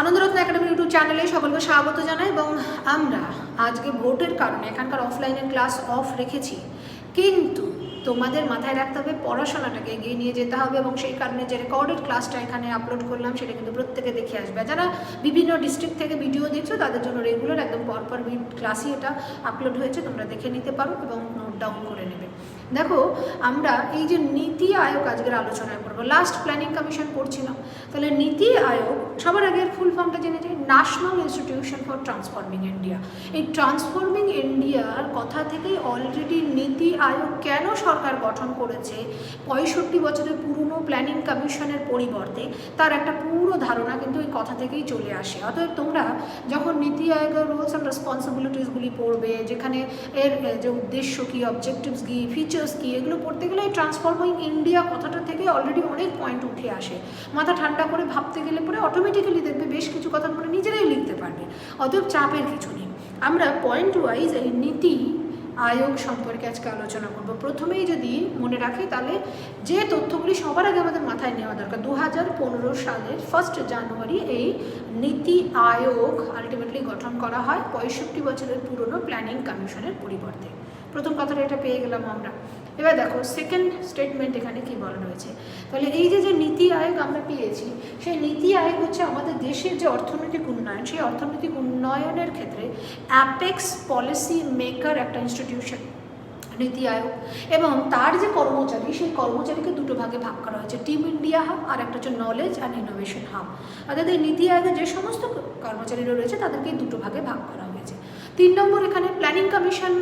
আনন্দরত্ন academy YouTube চ্যানেলে সকলকে স্বাগত জানাই এবং আমরা আজকে ভোটের কারণে এখানকার অফলাইনের ক্লাস অফ রেখেছি। কিন্তু তোমাদের মাথায় রাখতে হবে, পড়াশোনাটাকে এগিয়ে নিয়ে যেতে হবে এবং সেই কারণে যে রেকর্ডেড ক্লাসটা এখানে আপলোড করলাম, সেটা কিন্তু প্রত্যেকে দেখে আসবে। যারা বিভিন্ন ডিস্ট্রিক্ট থেকে ভিডিও দেখছ, তাদের জন্য রেগুলার একদম পরপর ক্লাসই এটা আপলোড হয়েছে, তোমরা দেখে নিতে পারো এবং নোট ডাউন করে নেবে। দেখো, আমরা এই যে নীতি আয়োগ আজকের আলোচনা করব। লাস্ট প্ল্যানিং কমিশন পড়ছিলাম। তাহলে নীতি আয়োগ সবার আগে ফুল ফর্মটা জেনে যাই। National institution for transforming India এই ট্রান্সফর্মিং ইন্ডিয়ার কথা থেকেই অলরেডি নীতি আয়োগ কেন সরকার গঠন করেছে, পঁয়ষট্টি বছরের পুরনো প্ল্যানিং কমিশনের পরিবর্তে তার একটা পুরো ধারণা কিন্তু এই কথা থেকেই চলে আসে। অতএব তোমরা যখন নীতি আয়োগের রোলস অ্যান্ড রেসপন্সিবিলিটিসগুলি পড়বে, যেখানে এর যে উদ্দেশ্য কী অবজেক্টিভস কী ফিচার্স কী, এগুলো পড়তে গেলে এই ট্রান্সফর্মিং ইন্ডিয়া কথাটা থেকে অলরেডি অনেক পয়েন্ট উঠে আসে। মাথা ঠান্ডা করে ভাবতে গেলে পরে অটোমেটিক্যালি দেখবে বেশ কিছু কথা তোমরা নিজেরাই লিখতে পারবে। অতএব চাপের কিছু নেই। আমরা পয়েন্ট ওয়াইজ এই নীতি আয়োগ সম্পর্কে আজকে আলোচনা করব। প্রথমেই যদি মনে রাখি, তাহলে যে তথ্যগুলি সবার আগে আমাদের মাথায় নেওয়া দরকার। দু হাজার পনেরো সালের ফার্স্ট জানুয়ারি এই নীতি আয়োগ আলটিমেটলি গঠন করা হয় পঁয়ষট্টি বছরের পুরনো প্ল্যানিং কমিশনের পরিবর্তে। প্রথম কথাটা এটা পেয়ে গেলাম আমরা। এবার দেখো সেকেন্ড স্টেটমেন্ট এখানে কি বলা রয়েছে? তাহলে এই যে যে নীতি আয়োগ আমরা পেয়েছি, সেই নীতি আয়োগ হচ্ছে আমাদের দেশের যে অর্থনৈতিক উন্নয়ন, সেই অর্থনৈতিক উন্নয়নের ক্ষেত্রে অ্যাপেক্স পলিসি মেকার একটা ইনস্টিটিউশন নীতি আয়োগ। এবং তার যে কর্মচারী, সেই কর্মচারীকে দুটো ভাগে ভাগ করা হয়েছে টিম ইন্ডিয়া হাব আর একটা হচ্ছে নলেজ অ্যান্ড ইনোভেশন হাব অর্থাৎ এই নীতি আয়োগের যে সমস্ত কর্মচারীরা রয়েছে তাদেরকে দুটো ভাগে ভাগ করা তিন নম্বর এখানে প্ল্যানিং কমিশন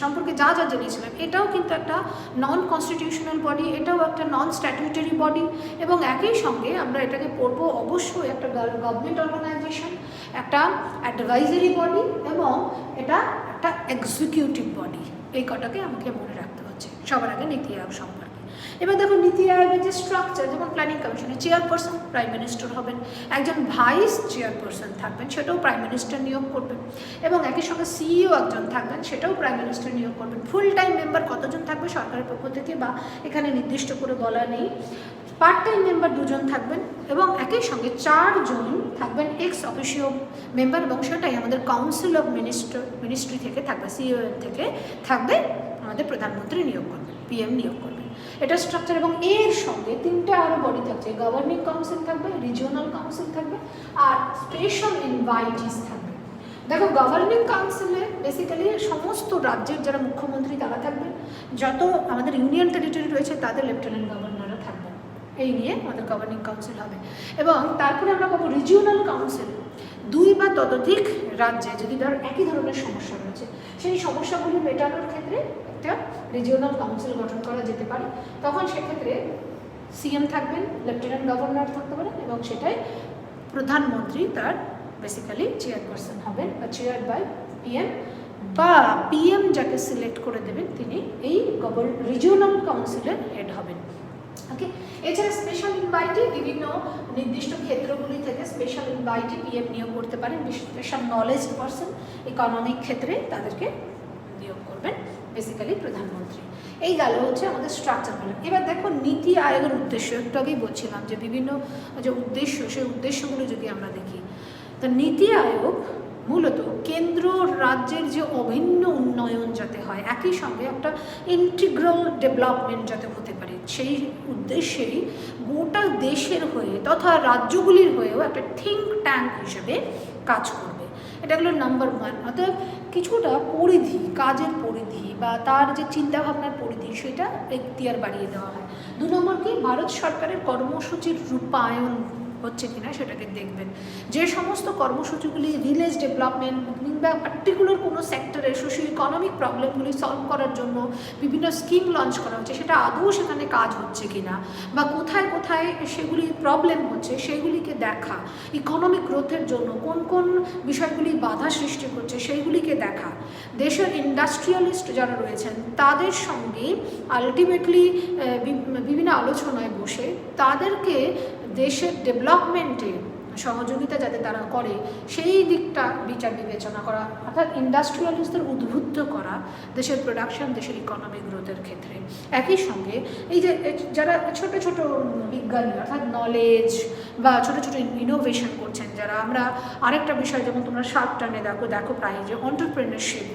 সম্পর্কে যা যা জেনেছিলাম এটাও কিন্তু একটা নন কনস্টিটিউশনাল বডি এটাও একটা নন স্ট্যাটিউটারি বডি এবং একই সঙ্গে আমরা এটাকে পড়ব অবশ্যই একটা গভর্নমেন্ট অর্গানাইজেশন একটা অ্যাডভাইজারি বডি এবং এটা একটা এক্সিকিউটিভ বডি এই কটাকে আমাকে মনে রাখতে হচ্ছে। সবার আগে নীতি আয়োগ সম্পর্কে। এবার দেখো নীতি আয়োগের যে স্ট্রাকচার যেমন প্ল্যানিং কমিশনের চেয়ারপারসন প্রাইম মিনিস্টার হবেন। একজন ভাইস চেয়ারপারসন থাকবেন, সেটাও প্রাইম মিনিস্টার নিয়োগ করবেন এবং একই সঙ্গে সিইও একজন থাকবেন, সেটাও প্রাইম মিনিস্টার নিয়োগ করবেন। ফুল টাইম মেম্বার কতজন থাকবে সরকারের পক্ষ থেকে বা এখানে নির্দিষ্ট করে বলা নেই। পার্ট টাইম মেম্বার দুজন থাকবেন এবং একই সঙ্গে চারজন থাকবেন এক্স অফিসিও মেম্বার এবং সেটাই আমাদের কাউন্সিল অফ মিনিস্টার মিনিস্ট্রি থেকে থাকবে সিইও থেকে থাকবে, আমাদের প্রধানমন্ত্রী নিয়োগ করবেন পিএম নিয়োগ করবেন। এটা স্ট্রাকচার এবং এর সঙ্গে তিনটে আরও বডি থাকছে। গভর্নিং কাউন্সিল থাকবে রিজিওনাল কাউন্সিল থাকবে, আর স্পেশাল ইনভাইটিস থাকবে। দেখো গভর্নিং কাউন্সিলে বেসিক্যালি সমস্ত রাজ্যের যারা মুখ্যমন্ত্রী, তারা থাকবেন যত আমাদের ইউনিয়ন টেরিটরি রয়েছে, তাদের লেফটেন্যান্ট গভর্নররা থাকবেন এই নিয়ে আমাদের গভর্নিং কাউন্সিল হবে। এবং তারপরে আমরা পাবো রিজিওনাল কাউন্সিল দুই বা ততোধিক রাজ্যে যদি ধর একই ধরনের সমস্যা রয়েছে সেই সমস্যাগুলি মেটানোর ক্ষেত্রে একটা রিজিওনাল কাউন্সিল গঠন করা যেতে পারে। তখন সেক্ষেত্রে সিএম থাকবেন লেফটেন্যান্ট গভর্নর থাকতে পারেন এবং সেটাই প্রধানমন্ত্রী তার বেসিক্যালি চেয়ারপারসন হবেন বা চেয়ার বাই পিএম বা পিএম যাকে সিলেক্ট করে দেবেন, তিনি এই গভর্ন রিজিওনাল কাউন্সিলের হেড হবেন। ওকে এছাড়া স্পেশাল ইনভাইটি বিভিন্ন নির্দিষ্ট ক্ষেত্রগুলি থেকে স্পেশাল ইনভাইটি পিএম নিয়োগ করতে পারেন। স্পেশাল নলেজ পার্সন ইকোনমিক ক্ষেত্রে তাদেরকে নিয়োগ করবেন বেসিক্যালি প্রধানমন্ত্রী। এই গেল হচ্ছে আমাদের স্ট্রাকচার বলে এবার দেখো নীতি আয়োগের উদ্দেশ্য। একটু আগেই বলছিলাম যে বিভিন্ন যে উদ্দেশ্য, সেই উদ্দেশ্যগুলো যদি আমরা দেখি, তো নীতি আয়োগ মূলত কেন্দ্র রাজ্যের যে অভিন্ন উন্নয়ন যাতে হয়, একই সঙ্গে একটা ইন্টিগ্রাল ডেভেলপমেন্ট যাতে হতে সেই উদ্দেশ্যেই গোটা দেশের হয়ে তথা রাজ্যগুলির হয়েও একটা থিঙ্ক ট্যাঙ্ক হিসেবে কাজ করবে। এটা হলো নাম্বার ওয়ান অর্থাৎ কিছুটা পরিধি, কাজের পরিধি বা তার যে চিন্তাভাবনার পরিধি সেটা এখতিয়ার বাড়িয়ে দেওয়া হয়। দু নম্বর কি? ভারত সরকারের কর্মসূচির রূপায়ণ হচ্ছে কিনা সেটাকে দেখবেন। যে সমস্ত কর্মসূচিগুলি ভিলেজ ডেভেলপমেন্ট কিংবা পার্টিকুলার কোনো সেক্টরে সোশিও ইকোনমিক প্রবলেমগুলি সলভ করার জন্য বিভিন্ন স্কিম লঞ্চ করা হচ্ছে, সেটা আদৌ সেখানে কাজ হচ্ছে কিনা বা কোথায় কোথায় সেগুলি প্রবলেম হচ্ছে, সেগুলিকে দেখা। ইকোনমিক গ্রোথের জন্য কোন কোন বিষয়গুলি বাধা সৃষ্টি করছে সেইগুলিকে দেখা। দেশের ইন্ডাস্ট্রিয়ালিস্ট যারা রয়েছেন, তাদের সঙ্গে আলটিমেটলি বিভিন্ন আলোচনায় বসে তাদেরকে দেশের ডেভেলপমেন্টে সহযোগিতা যাতে তারা করে, সেই দিকটা বিচার বিবেচনা করা, অর্থাৎ ইন্ডাস্ট্রিয়ালিস্টদের উদ্বুদ্ধ করা দেশের প্রোডাকশন দেশের ইকোনমিক গ্রোথের ক্ষেত্রে। একই সঙ্গে এই যে যারা ছোট ছোট বিজ্ঞানী, অর্থাৎ নলেজ বা ছোট ছোট ইনোভেশন করছেন, যারা আমরা আরেকটা বিষয়, যেমন তোমরা শার্প টানে দেখো দেখো প্রায় যে অন্টারপ্রেনারশিপ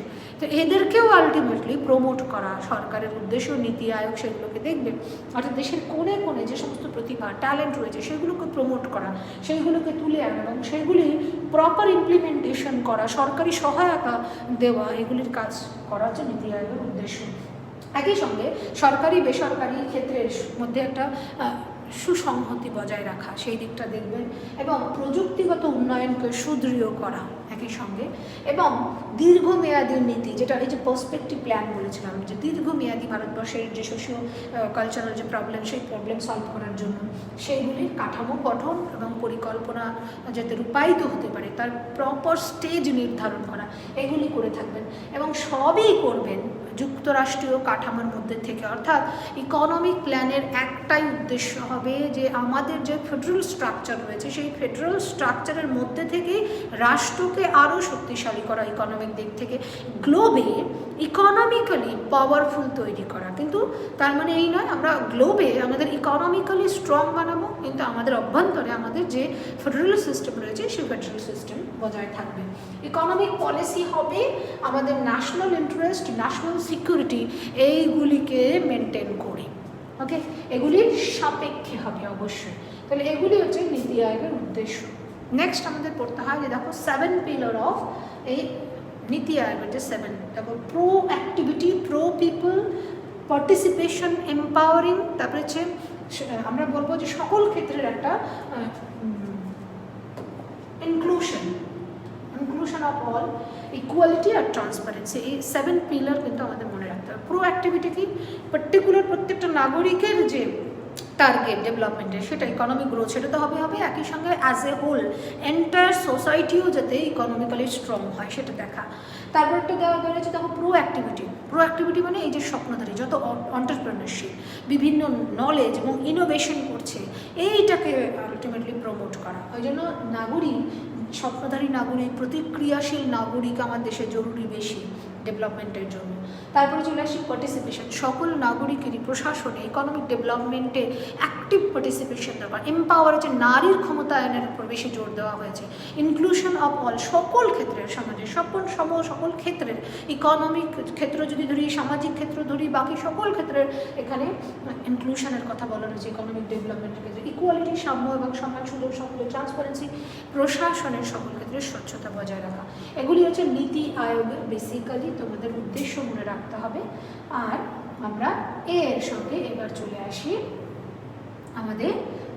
তো এদেরকেও আলটিমেটলি প্রমোট করা, সরকারের উদ্দেশ্য, নীতি আয়োগ সেগুলোকে দেখবে। অর্থাৎ দেশের কোণে কোণে যে সমস্ত প্রতিভা ট্যালেন্ট রয়েছে, সেগুলোকে প্রমোট করা, সেইগুলোকে তুলে আনা এবং সেগুলি প্রপার ইমপ্লিমেন্টেশন করা, সরকারি সহায়তা দেওয়া, এগুলির কাজ করা হচ্ছে নীতি আয়োগের উদ্দেশ্য। একই সঙ্গে সরকারি বেসরকারি ক্ষেত্রের মধ্যে একটা সুসংহতি বজায় রাখা, সেই দিকটা দেখবেন। এবং প্রযুক্তিগত উন্নয়নকে সুদৃঢ় করা একই সঙ্গে। এবং দীর্ঘমেয়াদী নীতি, যেটা এই যে পার্সপেক্টিভ প্ল্যান বলেছিলাম, যে দীর্ঘমেয়াদী ভারতবর্ষের যে সোশিও কালচারাল যে প্রবলেম সেই প্রবলেম সলভ করার জন্য সেইগুলির কাঠামো গঠন এবং পরিকল্পনা যাতে রূপায়িত হতে পারে, তার প্রপার স্টেজ নির্ধারণ করা, এগুলি করে থাকবেন। এবং সবই করবেন যুক্তরাষ্ট্রীয় কাঠামোর মধ্যে থেকে। অর্থাৎ ইকোনমিক প্ল্যানের একটাই উদ্দেশ্য হবে যে আমাদের যে ফেডারেল স্ট্রাকচার রয়েছে, সেই ফেডারেল স্ট্রাকচারের মধ্যে থেকেই রাষ্ট্রকে আরও শক্তিশালী করা ইকোনমিক দিক থেকে। গ্লোবে ইকোনমিক্যালি পাওয়ারফুল তৈরি করা। কিন্তু তার মানে এই নয়, আমরা গ্লোবে আমাদের ইকোনমিক্যালি স্ট্রং বানাবো, কিন্তু আমাদের অভ্যন্তরে আমাদের যে ফেডারেল সিস্টেম রয়েছে, সেই ফেডারেল সিস্টেম বজায় থাকবে। ইকোনমিক পলিসি হবে আমাদের ন্যাশনাল ইন্টারেস্ট ন্যাশনাল সিকিউরিটি এইগুলিকে মেনটেন করে। ওকে এগুলির সাপেক্ষে হবে অবশ্যই। তাহলে এগুলি হচ্ছে নীতি আয়োগের উদ্দেশ্য। নেক্সট আমাদের পড়তে হয় যে দেখো সেভেন পিলার অফ এই নীতি আয়োগের যে সেভেন দেখো pro activity pro people participation empowering তারপরে হচ্ছে, আমরা বলব যে সকল ক্ষেত্রের একটা inclusion inclusion of all equality R transparency এই সেভেন পিলার কিন্তু আমাদের মনে রাখতে হবে। প্রো অ্যাক্টিভিটি কি? পার্টিকুলার প্রত্যেকটা নাগরিকের যে টার্গেট ডেভেলপমেন্টের সেটা ইকোনমিক গ্রোথ সেটা তো হবে হবে একই সঙ্গে অ্যাজ এ হোল এন্টায়ার সোসাইটিও যাতে ইকোনমিক্যালি স্ট্রং হয়, সেটা দেখা। তারপর একটা দেওয়া রয়েছে দেখো প্রো অ্যাক্টিভিটি প্রো অ্যাক্টিভিটি মানে এই যে স্বপ্নধারী, যত অন্টারপ্রেনারশিপ বিভিন্ন নলেজ এবং ইনোভেশন করছে, এইটাকে আলটিমেটলি প্রমোট করা। ওই জন্য নাগরিক স্বপ্নধারী নাগরিক প্রতিক্রিয়াশীল নাগরিক আমার দেশে জরুরি বেশি। ডেভেলপমেন্টের জন্য। তারপরে চলে আসি পার্টিসিপেশন সকল নাগরিকেরই প্রশাসনে ইকোনমিক ডেভেলপমেন্টে অ্যাক্টিভ পার্টিসিপেশন দরকার। এম্পাওয়ার হচ্ছে নারীর ক্ষমতায়নের উপর বেশি জোর দেওয়া হয়েছে। ইনক্লুশন অফ অল সকল ক্ষেত্রের সমাজে, সকল সম, সকল ক্ষেত্রের ইকোনমিক ক্ষেত্র যদি ধরি, সামাজিক ক্ষেত্র ধরি, বাকি সকল ক্ষেত্রের এখানে ইনক্লুশনের কথা বলা রয়েছে ইকোনমিক ডেভেলপমেন্টের ক্ষেত্রে। ইকুয়ালিটি সাম্য এবং সমাজ সুযোগ সকলের ট্রান্সপারেন্সি প্রশাসনের সকল ক্ষেত্রে স্বচ্ছতা বজায় রাখা। এগুলি হচ্ছে নীতি আয়োগের বেসিক্যালি তোমাদের উদ্দেশ্য মনে রাখতে হবে। আর আমরা এ এর সঙ্গে এবার চলে আসি। আমাদের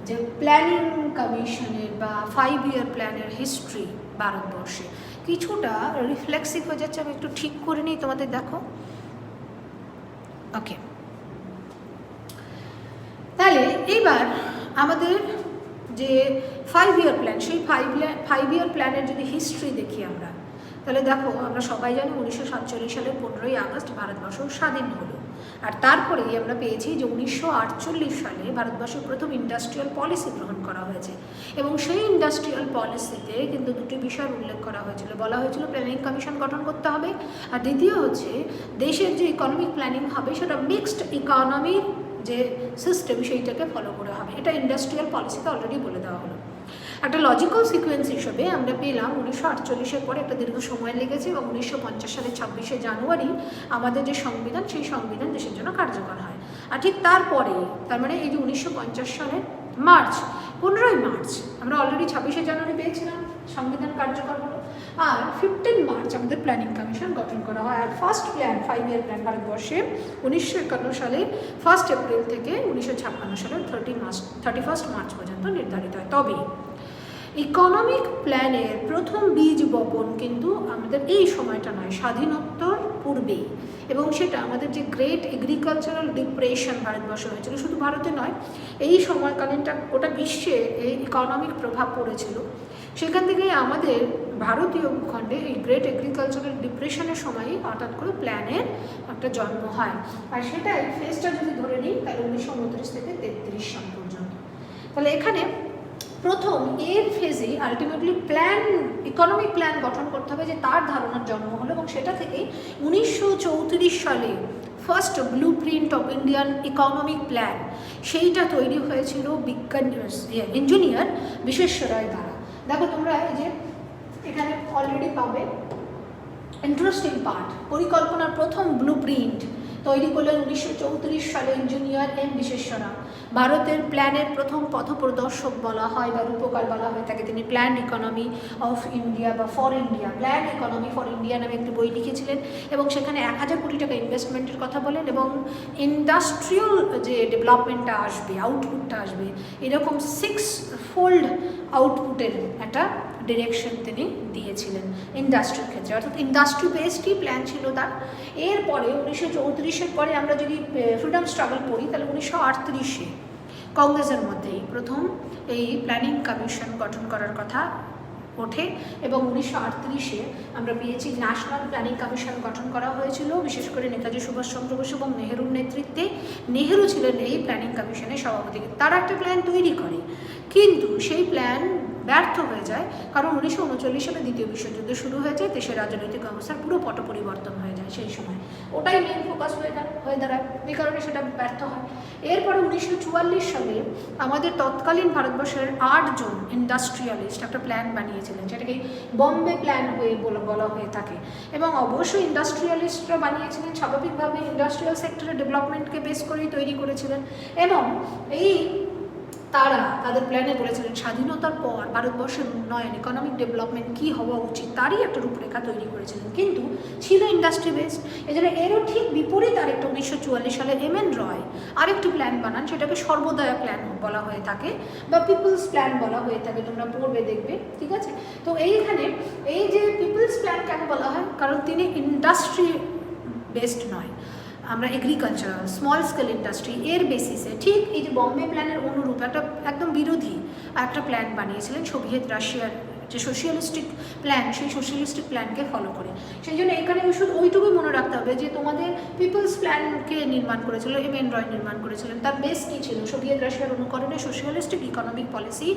যে প্ল্যানিং কমিশনের বা ফাইভ ইয়ার প্ল্যানের হিস্ট্রি ভারতবর্ষে। কিছুটা রিফ্লেক্সিভ হয়ে যাচ্ছে, আমি একটু ঠিক করে নিই, তোমাদের দেখো। ওকে তাহলে এইবার আমাদের যে ফাইভ ইয়ার প্ল্যান সেই ফাইভ ইয়ার ফাইভ ইয়ার প্ল্যানের যদি হিস্ট্রি দেখি আমরা তাহলে দেখো, আমরা সবাই জানি উনিশশো সাতচল্লিশ সালের পনেরোই আগস্ট ভারতবর্ষ স্বাধীন হলো। আর তারপরেই আমরা পেয়েছি যে উনিশশো আটচল্লিশ সালে ভারতবর্ষের প্রথম ইন্ডাস্ট্রিয়াল পলিসি গ্রহণ করা হয়েছে। এবং সেই ইন্ডাস্ট্রিয়াল পলিসিতে কিন্তু দুটি বিষয়ের উল্লেখ করা হয়েছিল। বলা হয়েছিল প্ল্যানিং কমিশন গঠন করতে হবে। আর দ্বিতীয় হচ্ছে, দেশের যে ইকোনমিক প্ল্যানিং হবে, সেটা মিক্সড ইকোনমির যে সিস্টেম সেইটাকে ফলো করা হবে। এটা ইন্ডাস্ট্রিয়াল পলিসিতে অলরেডি বলে দেওয়া হলো। একটা লজিক্যাল সিকোয়েন্স হিসেবে আমরা পেলাম উনিশশো আটচল্লিশের পরে একটা দীর্ঘ সময় লেগেছে এবং উনিশশো পঞ্চাশ সালের ছাব্বিশে জানুয়ারি আমাদের যে সংবিধান, সেই সংবিধান দেশের জন্য কার্যকর হয়। আর ঠিক তারপরে, তার মানে এই যে উনিশশো পঞ্চাশ সালের মার্চ, পনেরোই মার্চ, আমরা অলরেডি ছাব্বিশে জানুয়ারি পেয়েছিলাম, সংবিধান কার্যকর হলো। আর ফিফটিন মার্চ আমাদের প্ল্যানিং কমিশন গঠন করা হয়। আর first plan five year plan ভারতবর্ষে উনিশশো একান্ন সালে ফার্স্ট এপ্রিল থেকে উনিশশো ছাপ্পান্ন সালের thirty March thirty first March পর্যন্ত নির্ধারিত হয়। তবে ইকোনমিক প্ল্যানের প্রথম বীজ বপন কিন্তু আমাদের এই সময়টা নয়, স্বাধীনোত্তর পূর্বেই। এবং সেটা আমাদের যে গ্রেট এগ্রিকালচারাল ডিপ্রেশন ভারতবর্ষে হয়েছিল, শুধু ভারতে নয়, এই সময়কালীনটা গোটা বিশ্বে এই ইকোনমিক প্রভাব পড়েছিল। সেখান থেকে আমাদের ভারতীয় ভূখণ্ডে এই গ্রেট এগ্রিকালচারাল ডিপ্রেশনের সময়ই হঠাৎ করে প্ল্যানের একটা জন্ম হয়। আর সেটাই ফেসটা যদি ধরে নিই, তাহলে উনিশশো উনত্রিশ থেকে তেত্রিশ সাল পর্যন্ত। তাহলে এখানে প্রথম এর ফেজে আলটিমেটলি প্ল্যান ইকোনমিক প্ল্যান গঠন করতে হবে যে তার ধারণার জন্ম হলো এবং সেটা থেকেই উনিশশো চৌত্রিশ সালে first blueprint of Indian economic plan সেইটা তৈরি হয়েছিল বিজ্ঞান ইঞ্জিনিয়ার বিশ্বেশ্বর রায় দ্বারা। দেখো তোমরা এই যে এখানে অলরেডি পাবে। ইন্টারেস্টিং পার্ট পরিকল্পনার প্রথম ব্লু প্রিন্ট তৈরি করলেন উনিশশো চৌত্রিশ সালে ইঞ্জিনিয়ার এম বিশ্বেশ্বরা ভারতের প্ল্যানের প্রথম পথপ্রদর্শক বলা হয় বা রূপকার বলা হয় তাকে। তিনি প্ল্যান ইকোনমি অফ ইন্ডিয়া বা for India, plan economy for India নামে একটি বই লিখেছিলেন এবং সেখানে এক হাজার কোটি টাকা ইনভেস্টমেন্টের কথা বলেন এবং ইন্ডাস্ট্রিয়াল যে ডেভেলপমেন্টটা আসবে আউটপুটটা আসবে, এরকম সিক্স ফোল্ড আউটপুটের একটা ডিরেকশন তিনি দিয়েছিলেন ইন্ডাস্ট্রির ক্ষেত্রে। অর্থাৎ ইন্ডাস্ট্রি বেসডই প্ল্যান ছিল তার? এরপরে উনিশশো চৌত্রিশের পরে আমরা যদি ফ্রিডম স্ট্রাগল পড়ি, তাহলে উনিশশো আটত্রিশে কংগ্রেসের মধ্যেই প্রথম এই প্ল্যানিং কমিশন গঠন করার কথা ওঠে এবং উনিশশো আটত্রিশে আমরা পেয়েছি ন্যাশনাল প্ল্যানিং কমিশন গঠন করা হয়েছিল, বিশেষ করে নেতাজি সুভাষচন্দ্র বসু এবং নেহেরুর নেতৃত্বে। নেহেরু ছিলেন এই প্ল্যানিং কমিশনের সভাপতি। তারা একটা প্ল্যান তৈরি করে। কিন্তু সেই প্ল্যান ব্যর্থ হয়ে যায়। কারণ উনিশশো উনচল্লিশ সালে দ্বিতীয় বিশ্বযুদ্ধ শুরু হয়ে যায়, দেশের রাজনৈতিক অবস্থার পুরো পট পরিবর্তন হয়ে যায় সেই সময়। ওটাই মেন ফোকাস হয়ে দাঁড় হয়ে দাঁড়ায়। এই কারণে সেটা ব্যর্থ হয়। এরপরে উনিশশো চুয়াল্লিশ সালে আমাদের তৎকালীন ভারতবর্ষের আটজন ইন্ডাস্ট্রিয়ালিস্ট একটা প্ল্যান বানিয়েছিলেন, যেটাকে বম্বে প্ল্যান হয়ে বলা বলা হয়ে থাকে। এবং অবশ্যই ইন্ডাস্ট্রিয়ালিস্টরা বানিয়েছিলেন, স্বাভাবিকভাবে ইন্ডাস্ট্রিয়াল সেক্টরের ডেভেলপমেন্টকে বেস করেই তৈরি করেছিলেন। এবং এই তারা তাদের প্ল্যানে বলেছিলেন স্বাধীনতার পর ভারতবর্ষের উন্নয়ন ইকোনমিক ডেভেলপমেন্ট কী হওয়া উচিত তারই একটা রূপরেখা তৈরি করেছিলেন। কিন্তু ছিল ইন্ডাস্ট্রি বেসড এজন্য এরও ঠিক বিপরীত আরেকটা উনিশশো চুয়াল্লিশ সালে এম এন রয় আরেকটি প্ল্যান বানান, সেটাকে সর্বদয়া প্ল্যান বলা হয়ে থাকে বা পিপলস প্ল্যান বলা হয়ে থাকে, তোমরা পড়বে, দেখবে, ঠিক আছে? তো এইখানে এই যে পিপলস প্ল্যান কেন বলা হয়? কারণ তিনি ইন্ডাস্ট্রি বেসড নয়। আমরা এগ্রিকালচার স্মল স্কেল ইন্ডাস্ট্রি এর বেসিসে ঠিক এই যে বম্বে প্ল্যানের অনুরূপ একটা, একদম বিরোধী একটা প্ল্যান বানিয়েছিলেন সোভিয়েত রাশিয়ার যে সোশিয়ালিস্টিক প্ল্যান সেই সোশিয়ালিস্টিক প্ল্যানকে ফলো করে। সেই জন্য এখানে শুধু ওইটুকুই মনে রাখতে হবে যে তোমাদের পিপলস প্ল্যানকে নির্মাণ করেছিল এম এন রয় নির্মাণ করেছিলেন তার বেস কী ছিল? সোভিয়েত রাশিয়ার অনুকরণে সোশিয়ালিস্টিক ইকোনমিক পলিসি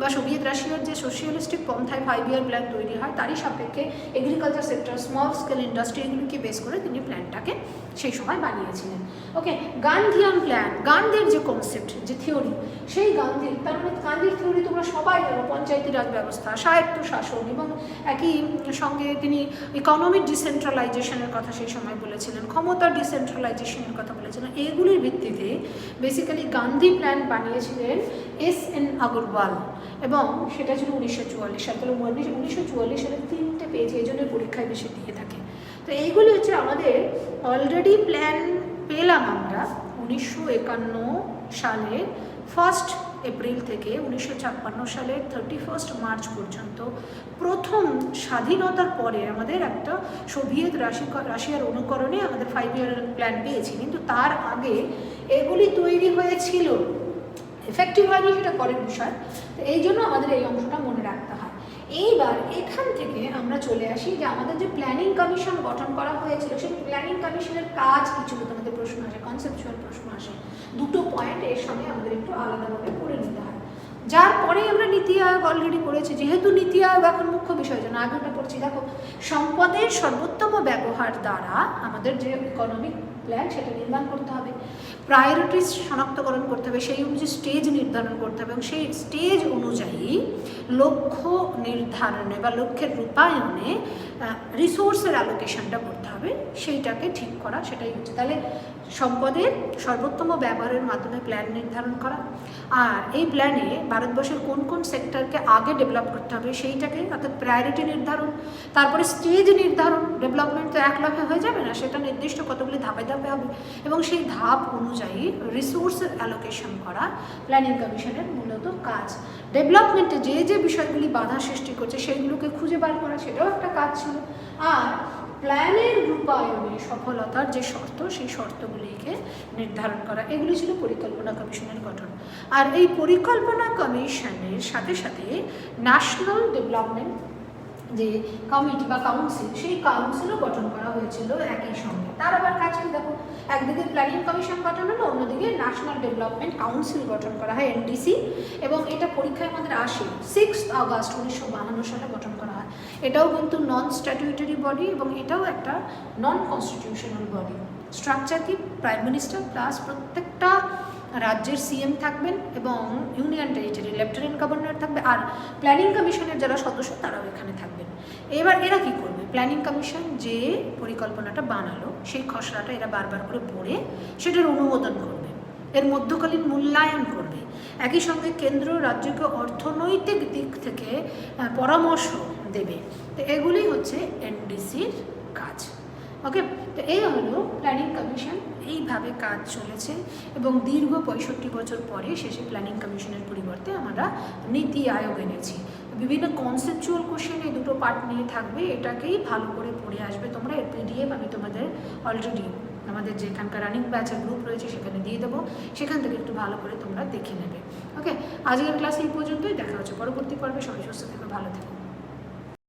বা সোভিয়েত রাশিয়ার যে সোশিয়ালিস্টিক পন্থায় ফাইভ ইয়ার প্ল্যান তৈরি হয়, তারই সাপেক্ষে agriculture sector small scale industry এগুলিকে বেস করে তিনি প্ল্যানটাকে সেই সময় বানিয়েছিলেন। ওকে গান্ধিয়ান প্ল্যান গান্ধীর যে কনসেপ্ট যে থিওরি সেই গান্ধীর তার মানে গান্ধীর থিওরি তোমরা সবাই জানো, পঞ্চায়েতি রাজ ব্যবস্থা স্বায়ত্ত শাসন এবং একই সঙ্গে তিনি ইকোনমিক ডিসেন্ট্রালাইজেশনের কথা সেই সময় বলেছিলেন ক্ষমতার ডিসেন্ট্রালাইজেশনের কথা বলেছিলেন। এগুলির ভিত্তিতে বেসিক্যালি গান্ধী প্ল্যান বানিয়েছিলেন এস এন আগরওয়াল এবং সেটা ছিল উনিশশো চুয়াল্লিশ সাল। তাহলে উনিশশো চুয়াল্লিশ সালে তিনটে পেয়েছে এই জন্য পরীক্ষায় বেশি দিয়ে থাকে। তো এইগুলি হচ্ছে আমাদের অলরেডি প্ল্যান পেলাম আমরা উনিশশো একান্ন সালে ফার্স্ট এপ্রিল থেকে উনিশশো ছাপ্পান্ন সালের থার্টি ফার্স্ট মার্চ পর্যন্ত প্রথম স্বাধীনতার পরে আমাদের একটা সোভিয়েত রাশি রাশিয়ার অনুকরণে আমাদের ফাইভ ইয়ার প্ল্যান পেয়েছি। কিন্তু তার আগে এগুলি তৈরি হয়েছিল। এফেক্টিভ হয়নি সেটা পরের বিষয়। তো এই জন্য আমাদের এই অংশটা মনে এইবার এখান থেকে আমরা চলে আসি যে আমাদের যে প্ল্যানিং কমিশন গঠন করা হয়েছিল, সেই প্ল্যানিং কমিশনের কাজ কিছু তোমাদের প্রশ্ন আসে কনসেপচুয়াল প্রশ্ন আসে। দুটো পয়েন্ট এর সঙ্গে আমাদের একটু আলাদাভাবে করে নিতে হয়। যার পরেই আমরা নীতি আয়োগ অলরেডি পড়েছি যেহেতু নীতি আয়োগ এখন মুখ্য বিষয় জন্য আগে আমরা পড়ছি, দেখো, সম্পদের সর্বোত্তম ব্যবহার দ্বারা আমাদের যে ইকোনমিক প্ল্যান সেটা নির্মাণ করতে হবে। প্রায়োরিটিস শনাক্তকরণ করতে হবে, সেই অনুযায়ী স্টেজ নির্ধারণ করতে হবে এবং সেই স্টেজ অনুযায়ী লক্ষ্য নির্ধারণে বা লক্ষ্যের রূপায়ণে রিসোর্সের অ্যালোকেশনটা করতে হবে, সেইটাকে ঠিক করা, সেটাই হচ্ছে। তাহলে সম্পদের সর্বোত্তম ব্যবহারের মাধ্যমে প্ল্যান নির্ধারণ করা। আর এই প্ল্যানে ভারতবর্ষের কোন কোন সেক্টরকে আগে ডেভেলপ করতে হবে, সেইটাকে অর্থাৎ প্রায়োরিটি নির্ধারণ, তারপরে স্টেজ নির্ধারণ ডেভেলপমেন্ট তো এক লাফে হয়ে যাবে না, সেটা নির্দিষ্ট কতগুলি ধাপে ধাপে হবে। এবং সেই ধাপ অনুযায়ী রিসোর্সের অ্যালোকেশন করা প্ল্যানিং কমিশনের মূলত কাজ। ডেভেলপমেন্টে যে যে বিষয়গুলি বাধা সৃষ্টি করছে সেইগুলোকে খুঁজে বার করা, সেটাও একটা কাজ ছিল। আর প্ল্যানের রূপায়ণে সফলতার যে শর্ত, সেই শর্তগুলিকে নির্ধারণ করা, এগুলি ছিল পরিকল্পনা কমিশনের গঠন। আর এই পরিকল্পনা কমিশনের সাথে সাথে ন্যাশনাল ডেভেলপমেন্ট যে কমিটি বা কাউন্সিল, সেই কাউন্সিলও গঠন করা হয়েছিল একই সঙ্গে। তার আবার কাজ কি দেখো? একদিকে প্ল্যানিং কমিশন গঠন হলো, অন্যদিকে ন্যাশনাল ডেভেলপমেন্ট কাউন্সিল গঠন করা হয়, এনডিসি, এবং এটা পরীক্ষায় আমাদের আসে। সিক্স আগস্ট উনিশশো বাহান্ন সালে গঠন করা হয়। এটাও কিন্তু নন স্ট্যাটিউটারি বডি এবং এটাও একটা নন কনস্টিটিউশনাল বডি স্ট্রাকচার কি? প্রাইম মিনিস্টার প্লাস প্রত্যেকটা রাজ্যের সিএম থাকবেন এবং ইউনিয়ন টেরিটরি লেফটেন্যান্ট গভর্নর থাকবে। আর প্ল্যানিং কমিশনের যারা সদস্য, তারাও এখানে থাকবেন। এবার এরা কি করবে? প্ল্যানিং কমিশন যে পরিকল্পনাটা বানালো, সেই খসড়াটা এরা বারবার করে পড়ে, সেটার অনুমোদন করবে। এর মধ্যকালীন মূল্যায়ন করবে। একই সঙ্গে কেন্দ্র, রাজ্যকে অর্থনৈতিক দিক থেকে পরামর্শ দেবে। তো এগুলি হচ্ছে এনডিসির কাজ। ওকে তো এই হলো প্ল্যানিং কমিশন এইভাবে কাজ চলেছে এবং দীর্ঘ পঁয়ষট্টি বছর পরে শেষে প্ল্যানিং কমিশনের পরিবর্তে আমরা নীতি আয়োগ এনেছি। বিভিন্ন কনসেপচুয়াল কোশ্চেন এই দুটো পার্ট নিয়ে থাকবে, এটাকেই ভালো করে পড়ে আসবে তোমরা, এর পিডিএফ আমি তোমাদের অলরেডি আমাদের যেখানকার রানিং ব্যাচের গ্রুপ রয়েছে সেখানে দিয়ে দেবো, সেখান থেকে একটু ভালো করে তোমরা দেখে নেবে। ওকে আজকের ক্লাস এই পর্যন্তই, দেখা হচ্ছে পরবর্তী পর্বে, সবাই সুস্থ থেকে, ভালো থেকো।